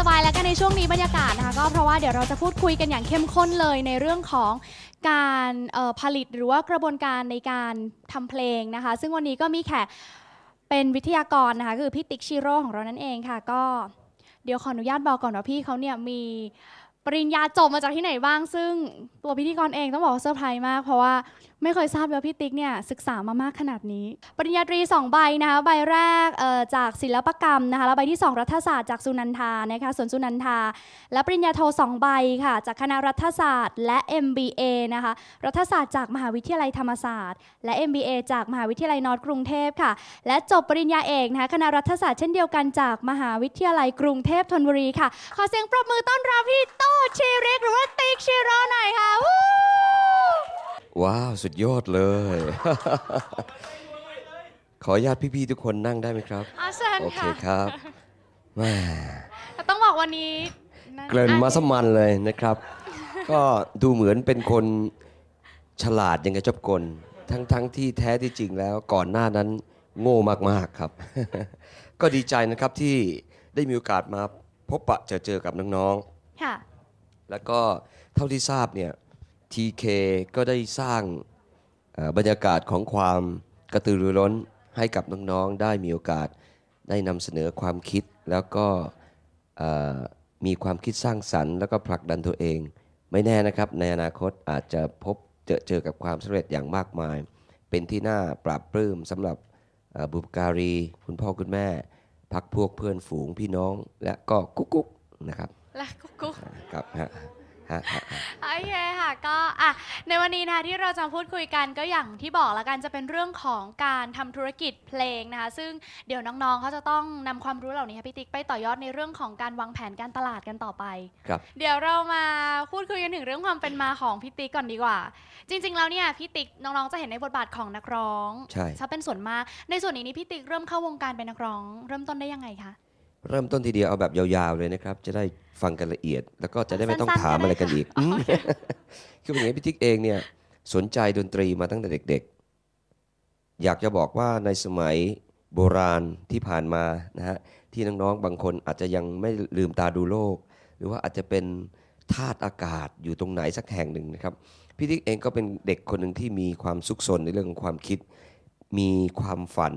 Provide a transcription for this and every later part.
สบายแล้วกันในช่วงนี้บรรยากาศนะคะก็เพราะว่าเดี๋ยวเราจะพูดคุยกันอย่างเข้มข้นเลยในเรื่องของการผลิตหรือว่ากระบวนการในการทำเพลงนะคะ ซึ่งวันนี้ก็มีแขกเป็นวิทยากรนะคะคือพี่ติ๊กชิโร่ของเรานั่นเองค่ะ ก็เดี๋ยวขออนุญาตบอกก่อนว่าพี่เขาเนี่ยมีปริญญาจบมาจากที่ไหนบ้าง ซึ่งตัวพิธีกรเองต้องบอกว่าเซอร์ไพรส์มาก เพราะว่า ไม่เคยทราบเลยว่าพี่ติ๊กเนี่ยศึกษามามากขนาดนี้ ปริญญาตรี 2 ใบนะคะใบแรกจากศิลปกรรมนะคะแล้วใบที่ 2 รัฐศาสตร์จากสุนันทานะคะสวนสุนันทา และปริญญาโท 2 ใบค่ะ จากคณะรัฐศาสตร์ และ MBA นะคะรัฐศาสตร์จากมหาวิทยาลัยธรรมศาสตร์ และ MBA จากมหาวิทยาลัยนอร์ทกรุงเทพค่ะ และจบปริญญาเอกนะคะคณะรัฐศาสตร์เช่นเดียวกันจากมหาวิทยาลัยกรุงเทพธนบุรีค่ะ ขอเสียงปรบมือต้อนรับพี่โตชิว ว้าว สุดยอดเลย ขออนุญาตพี่ๆทุกคนนั่งได้ไหมครับ อาเชิญโอเคค่ะครับแหม่ต้องบอกวันนี้เกริ่นมาสมันเลยนะครับ ก็ดูเหมือนเป็นคนฉลาดยังไงจบกล ทั้งทั้งที่แท้ที่จริงแล้วก่อนหน้านั้นโง่มาก ๆ ครับ ก็ดีใจนะครับที่ได้มีโอกาสมาพบปะเจอเจอกับน้องๆค่ะแล้วก็เท่าที่ทราบเนี่ย TK ก็ได้สร้างเอ่อบรรยากาศของความกระตือรือร้นให้กับน้องๆได้มีโอกาสได้นำเสนอความคิดแล้วก็เอ่อมีความคิดสร้างสรรค์แล้วก็ผลักดันตัวเอง ไม่แน่นะครับ ในอนาคตอาจจะพบเจอเจอกับความสำเร็จอย่างมากมาย เป็นที่น่าปราบปลื้มสำหรับเอ่อบุปการี คุณพ่อคุณแม่ พักพวกเพื่อนฝูงพี่น้องและก็กุ๊กกุ๊กนะครับและกุ๊กกุ๊กครับฮะฮะฮะ โอเคค่ะก็อะในวันนี้นะคะที่เราจะพูดคุยกันก็อย่างที่บอกแล้วกันจะเป็นเรื่องของการทำธุรกิจเพลงนะคะ ซึ่งเดี๋ยวน้องๆเขาจะต้องนำความรู้เหล่านี้ค่ะพี่ติ๊กไปต่อยอดในเรื่องของการวางแผนการตลาดกันต่อไปครับเดี๋ยวเรามาพูดคุยกันถึงเรื่องความเป็นมาของพี่ติ๊กก่อนดีกว่า จริง ๆ แล้วเนี่ยพี่ติ๊กน้องๆจะเห็นในบทบาทของนักร้องใช่ถ้าเป็นส่วนมากในส่วนนี้นี่พี่ติ๊กเริ่มเข้าวงการเป็นนักร้อง เริ่มต้นได้ยังไงคะ เริ่มต้นทีเดียวเอาแบบยาวๆเลยนะครับ จะได้ฟังกันละเอียด แล้วก็จะได้ไม่ต้องสั้นๆถามอะไรกันอีกก็ได้ค่ะอืมคือเป็นอย่างนี้พี่ติ๊กเองเนี่ยสนใจดนตรีมาตั้งแต่เด็กๆ อยากจะบอกว่าในสมัยโบราณที่ผ่านมานะฮะที่น้องๆบางคนอาจจะยังไม่ลืมตาดูโลก หรือว่าอาจจะเป็นธาตุอากาศอยู่ตรงไหนสักแห่งหนึ่งนะครับพี่ติ๊กเองก็เป็นเด็กคนหนึ่งที่มีความสุขสนในเรื่องของความคิด มีความฝัน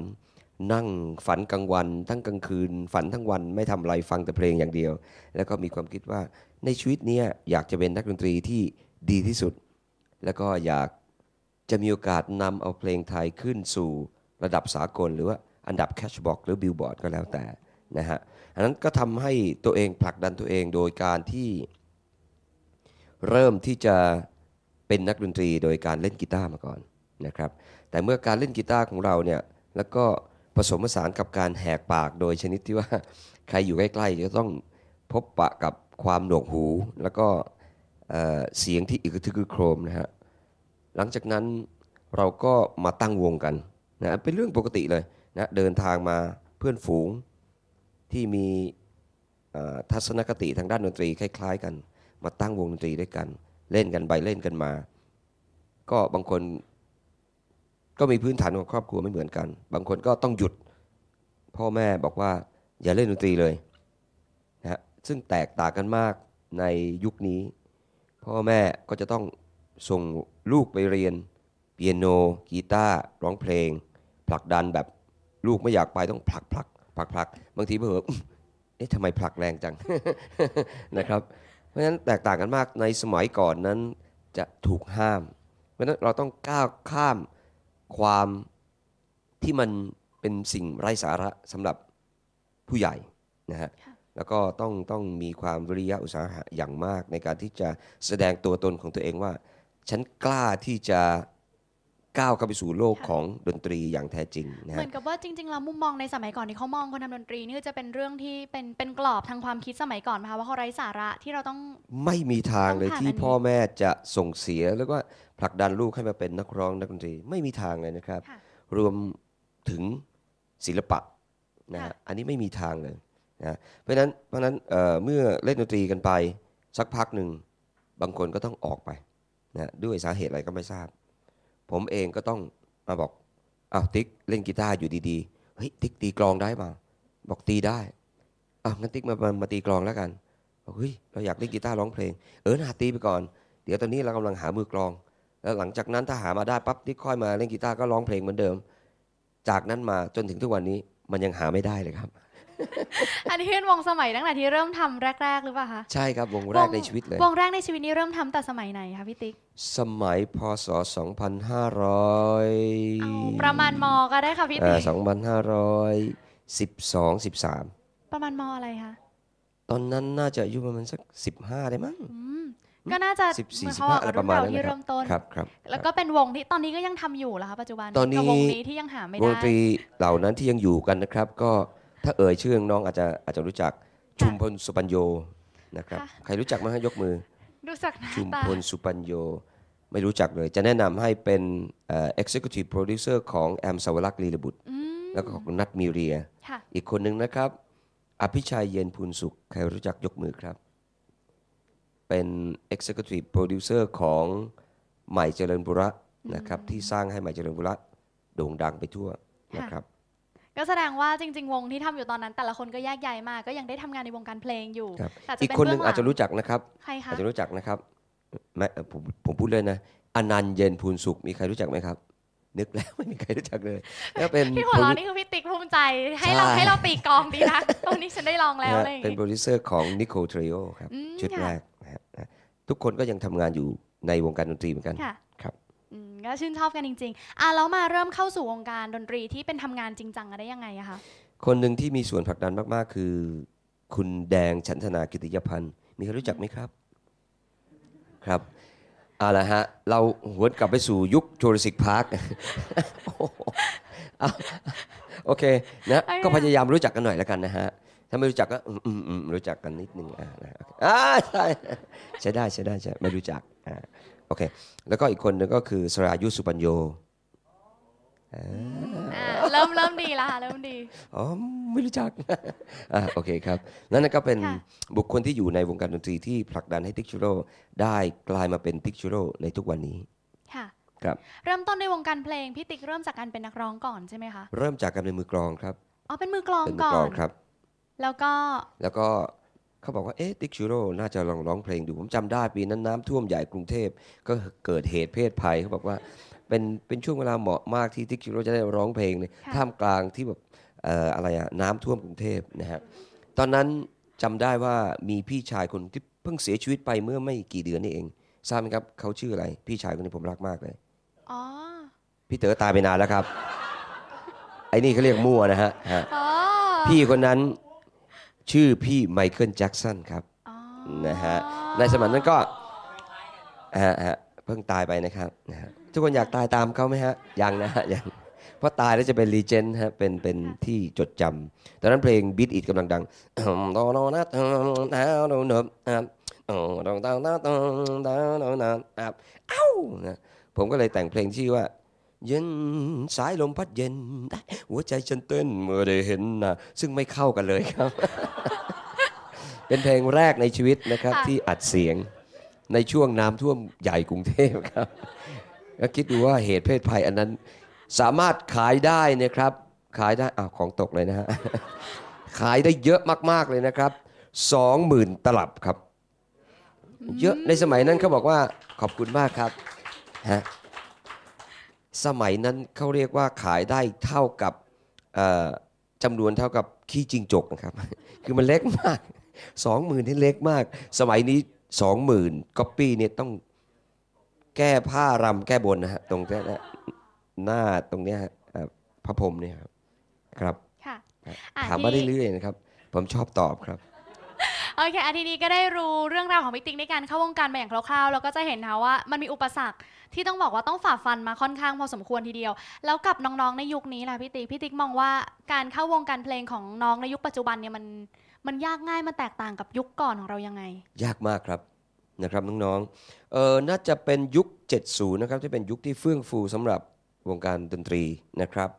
นั่งฝันกลางวัน ทั้งกลางคืน ฝันทั้งวันไม่ทำอะไรฟังแต่เพลงอย่างเดียว แล้วก็มีความคิดว่าในชีวิตเนี้ยอยากจะเป็นนักดนตรีที่ดีที่สุด แล้วก็อยากจะมีโอกาสนำเอาเพลงไทยขึ้นสู่ระดับสากล หรือว่าอันดับแคชบ็อกหรือบิลบอร์ดก็แล้วแต่นะฮะอันนั้นก็ทำให้ตัวเองผลักดันตัวเองโดยการที่ เริ่มที่จะเป็นนักดนตรีโดยการเล่นกีตาร์มาก่อนนะครับ แต่เมื่อการเล่นกีตาร์ของเราเนี่ยแล้วก็ ผสมผสานกับการแหกปากโดยชนิดที่ว่าใครอยู่ใกล้ๆจะต้องพบปะกับความหนวกหู แล้วก็เเสียงที่อึกทึกโครมนะฮะหลังจากนั้นเราก็มาตั้งวงกันนะเป็นเรื่องปกติเลยนะเดินทางมาเพื่อนฝูงที่มีทัศนคติทางด้านดนตรีคล้ายๆ กัน มาตั้งวงดนตรีด้วยกัน เล่นกันไปเล่นกันมา ก็บางคน ก็มีพื้นฐานของครอบครัวไม่เหมือนกัน บางคนก็ต้องหยุด พ่อแม่บอกว่าอย่าเล่นดนตรีเลยนะฮะซึ่งแตกต่างกันมากในยุคนี้ พ่อแม่ก็จะต้องส่งลูกไปเรียนเปียโนกีตาร์ร้องเพลง ผลักดันแบบลูกไม่อยากไปต้องผลักผลักผลักผลักบางทีเผลออื้อเอ๊ะทำไมผลักแรงจังนะครับ เพราะฉะนั้นแตกต่างกันมากในสมัยก่อนนั้นจะถูกห้าม เพราะฉะนั้นเราต้องก้าวข้าม ความที่มันเป็นสิ่งไร้สาระสำหรับผู้ใหญ่นะฮะค่ะแล้วก็ต้องต้องมีความวิริยะอุตสาหะอย่างมากในการที่จะแสดงตัวตนของตัวเองว่า ฉันกล้าที่จะ ก้าวเข้าไปสู่โลกของดนตรีอย่างแท้จริงนะเหมืฮะอนกับว่าจริงๆแล้วมุมมองในสมัยก่อนที่เขามองคนทำดนตรีนี่ก็จะเป็นเรื่องที่เป็นเป็นกรอบทางความคิดสมัยก่อนไหมคะว่าเขาไร้สาระที่เราต้องไม่มีทางเลยต้องผ่านที่อันนี้พ่อแม่จะส่งเสียหรือว่าผลักดันลูกให้มาเป็นนักร้องนักดนตรีไม่มีทางเลยนะครับค่ะรวมถึงศิลปะนะฮะค่ะอันนี้ไม่มีทางเลยนะเพราะฉะนั้นเพราะฉะนั้นเอ่อเมื่อเล่นดนตรีกันไปสักพักหนึ่งบางคนก็ต้องออกไปนะด้วยสาเหตุอะไรก็ไม่ทราบ ผมเองก็ต้องมาบอกอ้าวติ๊กเล่นกีตาร์อยู่ดีๆเฮ้ยติ๊กตีกลองได้เปล่าบอกตีได้อ้าวงั้นติ๊กมามามาตีกลองแล้วกันบอกเฮ้ยเราอยากเล่นกีตาร์ร้องเพลง เออหนาตีไปก่อน เดี๋ยวตอนนี้เรากำลังหามือกลอง แล้วหลังจากนั้นถ้าหามาได้ปั๊บที่ค่อยมาเล่นกีตาร์ก็ร้องเพลงเหมือนเดิม จากนั้นมาจนถึงทุกวันนี้มันยังหาไม่ได้เลยครับ อันนี้เป็นวงสมัยตั้งแต่ที่เริ่มทำแรก ๆ หรือเปล่าคะ ใช่ครับ วงแรกในชีวิตเลยวงแรกในชีวิตนี้เริ่มทำแต่สมัยไหนคะพี่ติ๊ก สมัยพศ 2500เอาประมาณมก็ได้ค่ะพี่เอ่ติ๊อก2512 13 ประมาณมอะไรคะ ตอนนั้นน่าจะอายุประมาณสัก 15 ได้มั้งอืมก็น่าจะ14เหมือนเขาบอก15อะไรประมาณนั้นที่นะครัเริ่บมต้นครับครับ แล้วก็เป็นวงที่ตอนนี้ก็ยังทำอยู่เหรอคะปัจจุบันตอนนี้กับวงนี้ที่ยังหาไม่วได้งดนตรีเหล่านั้นที่ยังอยู่กันนะครับ ก็ ถ้าเอ่ยชื่อน้องอาจจะอาจจะรู้จักชุมพลสุปัญโยนะครับค่ะใครรู้จักมั้งฮะยกมือดูสักหน้าชุมตาพลสุปัญโยไม่รู้จักเลย จะแนะนำให้เป็นเอ่อ executive producer ของแอมสาวรักษ์ลีระบุตรอืมแล้วก็ของนัทมีเรียค่ะอีกคนหนึ่งนะครับ อภิชัยเย็นพูนสุข ใครรู้จักยกมือครับ เป็น Executive Producer ของใหม่เจริญบุระนะครับ ที่สร้างให้ใหม่เจริญบุระโด่งดังไปทั่วนะครับ ก็แสดงว่าจริง ๆ วงที่ทำอยู่ตอนนั้น แต่ละคนก็แยกใหญ่มากก็ยังได้ทำงานในวงการเพลงอยู่ครับแต่จะอีกเป็นคนหนึ่งเบื้อาจจะหลัรู้จักนะครับใครคะอาจจะรู้จักนะครับแม่เอ่อผมผมพูดเลยนะอนันต์เย็นพูนสุขมีใครรู้จักไหมครับ นึกแล้วไม่มีใครรู้จักเลยแล้วเป็นที่หัวเราะนี่คือพี่ติ๊กภูมิใจให้เราใช่ให้เราตีกลองดีนะตอนนี้ฉันได้ลองแล้วอะไรอย่างเป็นงี้โปรดิวเซอร์ของนิโคทริโอครับอืมชุดค่ะแรกนะฮะนะทุกคนก็ยังทำงานอยู่ในวงการดนตรีเหมือนกันค่ะครับอืม ก็ชื่นชอบกันจริงๆอะแล้วมาเริ่มเข้าสู่วงการดนตรีที่เป็นทำงานจริงจังกันได้ยังไงอะคะคนหนึ่งที่มีส่วนผลักดันมากๆ คือ คุณแดงฉันทนากิติยพันธ์มีใครรู้จักไหมครับ ครับเอาละฮะ เราหวนกลับไปสู่ยุคจูราสิกพาร์คโอเคนะเอาอย่างก็พยายามรู้จักกันหน่อยแล้วกันนะฮะ ถ้าไม่รู้จักก็อืมอืมอืมรู้จักกันนิดนึงอ่านะอ่าใช่ใช้ได้ใช้ได้ใช่ไม่รู้จักอ่าโอเค แล้วก็อีกคนหนึงก็คือสรายุทธสุปัญโยอ่าเริ่มเริ่มดีแล้วค่ะเริ่มดี อ๋อไม่รู้จักอ่าโอเคครับ นั่นก็เป็นค่ะบุคคลที่อยู่ในวงการดนตรีที่ผลักดันให้ติ๊กชูโร่ได้กลายมาเป็นติ๊กชูโร่ในทุกวันนี้ ค่ะครับเริ่มต้นในวงการเพลงพี่ติ๊กเริ่มจากการเป็นนักร้องก่อนใช่ไหมคะ เริ่มจากการเป็นมือกลองครับ อ๋อเป็นมือกลองเป็นมืก่กอลองนครับ แล้วก็ แล้วก็ เขาบอกว่าเอ๊ะติ๊กชูโร่น่าจะลองร้องเพลงดู ผมจำได้ปีนั้นน้ำท่วมใหญ่กรุงเทพก็เกิดเหตุเพศภัยเขาบอกว่าเป็นเป็นช่วงเวลาเหมาะมากที่ติ๊กชูโร่จะได้ร้องเพลงเลยค่ะท่ามกลางที่แบบเอ่ออะไรอะน้ำท่วมกรุงเทพนะฮะตอนนั้นจำได้ว่ามีพี่ชายคนที่เพิ่งเสียชีวิตไปเมื่อไม่กี่เดือนนี่เองทราบไหมครับเขาชื่ออะไร พี่ชายคนนี้ผมรักมากเลยอ๋อพี่เต๋อตายไปนานแล้วครับไอ้นี่เขาเรียกมั่วนะฮะฮะอ๋อพี่คนนั้น ชื่อพี่ไมเคิลแจ็กสันครับอ๋อนะฮะในสมัยนั้นก็ฮะฮะเพิ่งตายไปนะครับนะฮะทุกคนอยากตายตามเขาไหมฮะยังนะฮะยังเพราะตายแล้วจะเป็นรีเจนฮะเป็นเป็นที่จดจำตอนนั้นเพลงบีทอิดกำลังดังตอนนั้นนะตอนนั้นนะครับตอนนั้นตอนนั้นตอนนั้นครับเอ้านะผมก็เลยแต่งเพลงชื่อว่า เย็นสายลมพัดเย็น หัวใจฉันเต้นเมื่อได้เห็นนะซึ่งไม่เข้ากันเลยครับ เป็นเพลงแรกในชีวิตนะครับค่ะที่อัดเสียงในช่วงน้ำท่วมใหญ่กรุงเทพครับก็คิดดูว่าเหตุเพศภัยอันนั้น สามารถขายได้นะครับ ขายได้อ้าวของตกเลยนะฮะขายได้เยอะมากๆเลยนะครับสองหมื่นตลับครับ เยอะในสมัยนั้นเขาบอกว่าขอบคุณมากครับฮะ สมัยนั้นเขาเรียกว่าขายได้เท่ากับเอ่อจำนวนเท่ากับขี้จิงจกนะครับ คือมันเล็กมากสองหมื่นนี่เล็กมาก สมัยนี้สองหมื่นก๊อปปี้เนี่ยต้องแก้ผ้ารำแก้บนนะฮะตรงนี้นะหน้าตรงเนี้ยฮะเอ่อพระพรหมเนี่ยครับครับค่ะอะถามมาที่เรื่อยๆนะครับ ผมชอบตอบครับโอเคอาทีนี้ก็ได้รู้เรื่องราวของพี่ติ๊กในการเข้าวงการมาอย่างคร่าวๆแล้วก็จะเห็นนะว่ามันมีอุปสรรค ที่ต้องบอกว่าต้องฝ่าฟันมาค่อนข้างพอสมควรทีเดียว แล้วกับน้องๆในยุคนี้ล่ะพี่ติ๊กพี่ติ๊กมองว่าการเข้าวงการเพลงของน้องในยุคปัจจุบันเนี่ยมันมันยากง่ายมันแตกต่างกับยุคก่อนของเรายังไง ยากมากครับนะครับน้องๆเออน่าจะเป็นยุค 70 นะครับที่เป็นยุคที่เฟื่องฟูสำหรับวงการดนตรีนะครับ